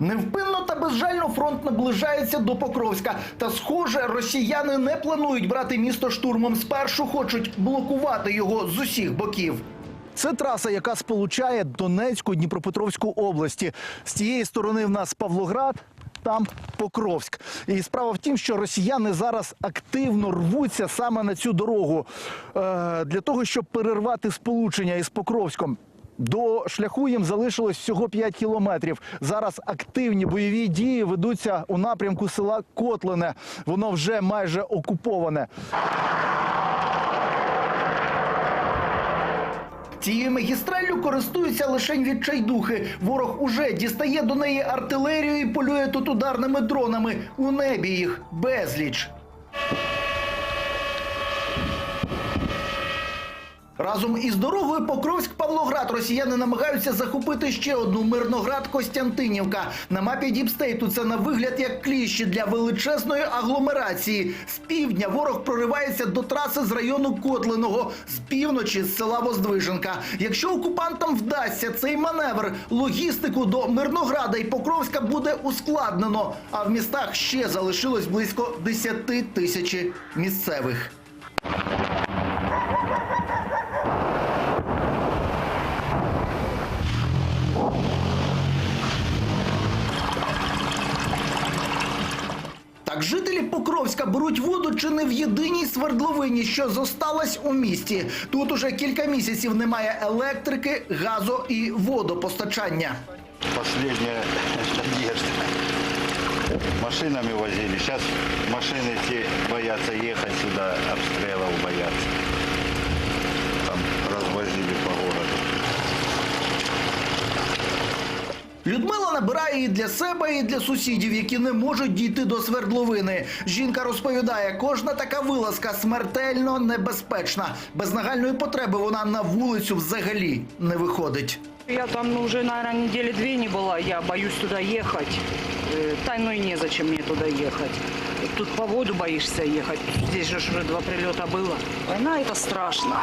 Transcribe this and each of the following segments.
Невпинно та безжально фронт наближається до Покровська. Та схоже, росіяни не планують брати місто штурмом. Спершу хочуть блокувати його з усіх боків. Це траса, яка сполучає Донецьку і Дніпропетровську області. З цієї сторони в нас Павлоград, там Покровськ. І справа в тім, що росіяни зараз активно рвуться саме на цю дорогу е, для того, щоб перервати сполучення із Покровськом. До шляху їм залишилось всього 5 кілометрів. Зараз активні бойові дії ведуться у напрямку села Котлине. Воно вже майже окуповане. Цією магістраллю користуються лише відчайдухи. Ворог уже дістає до неї артилерію і полює тут ударними дронами. У небі їх безліч. Разом із дорогою Покровськ-Павлоград росіяни намагаються захопити ще одну Мирноград-Костянтинівка. На мапі Діпстейту це на вигляд як кліщі для величезної агломерації. З півдня ворог проривається до траси з району Котлиного, з півночі з села Воздвиженка. Якщо окупантам вдасться цей маневр, логістику до Мирнограда і Покровська буде ускладнено. А в містах ще залишилось близько 10 тисяч місцевих. Так жителі Покровська беруть воду чи не в єдиній свердловині, що зосталась у місті. Тут уже кілька місяців немає електрики, газу і водопостачання. Последняя надежда. Машинами возили. Сейчас машины те боятся ехать сюда, обстрелов боятся. Там развозили по. Людмила набирає і для себе, і для сусідів, які не можуть дійти до свердловини. Жінка розповідає, кожна така вилазка смертельно небезпечна. Без нагальної потреби вона на вулицю взагалі не виходить. Я там ну, уже, наверное, недели две не была. Я боюсь туда ехать. Э, Та ну и незачем мне туда ехать. Тут по воду боишься ехать. Здесь же ж уже два прилета было. Война это страшно.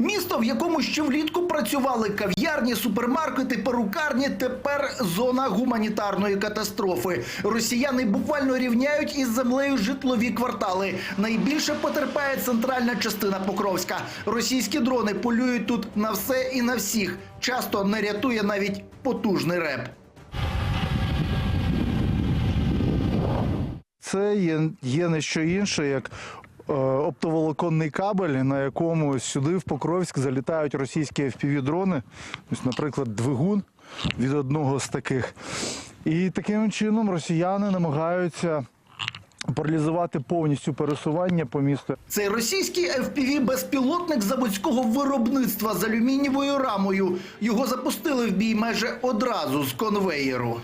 Місто, в якому ще влітку працювали кав'ярні, супермаркети, перукарні, тепер зона гуманітарної катастрофи. Росіяни буквально рівняють із землею житлові квартали. Найбільше потерпає центральна частина Покровська. Російські дрони полюють тут на все і на всіх. Часто не рятує навіть потужний реп. Це є, є не що інше, як оптоволоконний кабель, на якому сюди в Покровськ залітають російські FPV-дрони. Ось, наприклад, двигун від одного з таких. І таким чином росіяни намагаються. Паралізувати повністю пересування по місту. Цей російський FPV – безпілотник заводського виробництва з алюмінієвою рамою. Його запустили в бій майже одразу з конвеєру.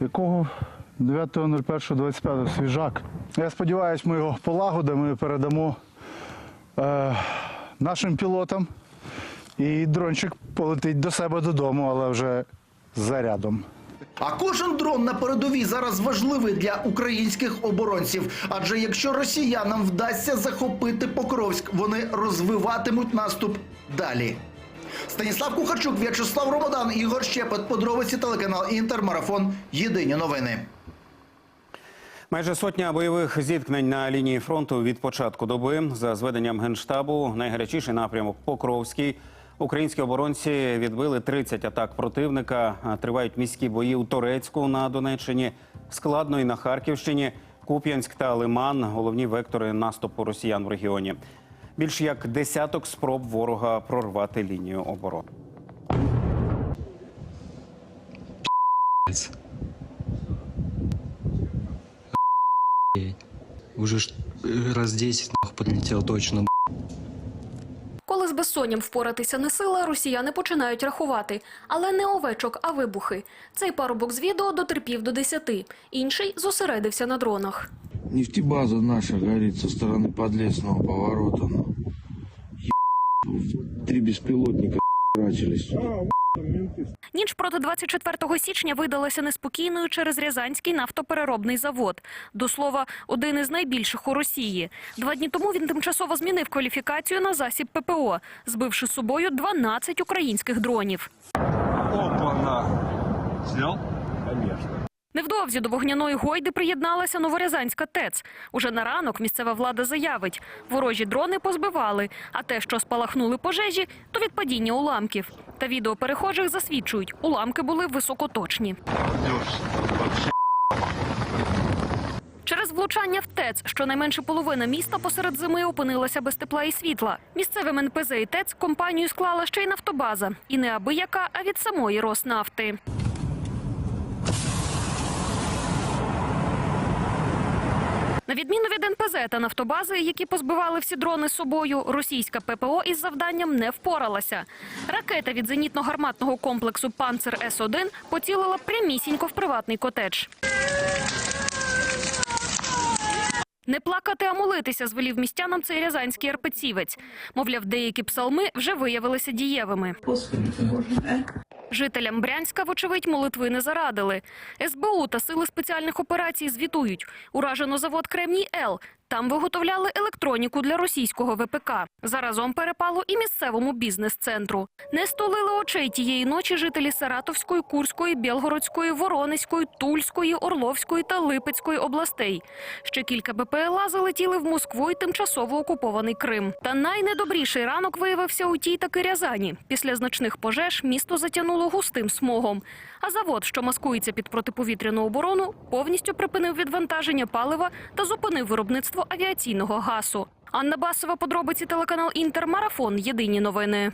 Якого 9.01.25 свіжак. Я сподіваюся, ми його полагодимо і передамо е, нашим пілотам. І дрончик полетить до себе додому, але вже зарядом. А кожен дрон на передовій зараз важливий для українських оборонців. Адже якщо росіянам вдасться захопити Покровськ, вони розвиватимуть наступ далі. Станіслав Кухарчук, В'ячеслав Ромадан, Ігор Щепет, подробиці телеканал Інтер, Марафон. Єдині новини. Майже сотня бойових зіткнень на лінії фронту від початку доби. За зведенням генштабу, найгарячіший напрямок Покровський. Українські оборонці відбили 30 атак противника. Тривають міські бої у Торецьку на Донеччині, складно і на Харківщині, Куп'янськ та Лиман головні вектори наступу росіян в регіоні. Більш як десяток спроб ворога прорвати лінію оборони. Уже ж, э, раз 10 нахуй подлетел точно. Коли з безсонням впоратися не сила, росіяни починають рахувати. Але не овечок, а вибухи. Цей парубок з відео дотерпів до 10. Інший зосередився на дронах. Нефтебаза наша горит со стороны подлесного поворота. Ну. Еб- Три беспилотника рачились. Ніч проти 24 січня видалася неспокійною через Рязанський нафтопереробний завод. До слова, один із найбільших у Росії. Два дні тому він тимчасово змінив кваліфікацію на засіб ППО, збивши з собою 12 українських дронів. Опа, зняв? Снял? Невдовзі до вогняної гойди приєдналася Новорязанська ТЕЦ. Уже на ранок місцева влада заявить, ворожі дрони позбивали, а те, що спалахнули пожежі, то від падіння уламків. Та відео перехожих засвідчують, уламки були високоточні. Через влучання в ТЕЦ щонайменше половина міста посеред зими опинилася без тепла і світла. Місцевим НПЗ і ТЕЦ компанію склала ще й нафтобаза. І не аби яка, а від самої Роснафти. На відміну від НПЗ та нафтобази, які позбивали всі дрони з собою, російська ППО із завданням не впоралася. Ракета від зенітно-гарматного комплексу «Панцер С-1» поцілила прямісінько в приватний котедж. Не плакати, а молитися, звелів містянам цей рязанський арпецівець. Мовляв, деякі псалми вже виявилися дієвими. Жителям Брянська, вочевидь, молитви не зарадили. СБУ та сили спеціальних операцій звітують. Уражено завод Кремній Л. Там виготовляли електроніку для російського ВПК. Заразом перепало і місцевому бізнес-центру. Не столили очей тієї ночі жителі Саратовської, Курської, Білгородської, Воронезької, Тульської, Орловської та Липецької областей. Ще кілька БПЛА залетіли в Москву і тимчасово окупований Крим. Та найнедобріший ранок виявився у тій таки Рязані. Після значних пожеж місто затягнуло густим смогом. А завод, що маскується під протиповітряну оборону, повністю припинив відвантаження палива та зупинив виробництво авіаційного газу. Анна Басова, подробиці телеканал Інтермарафон. Єдині новини.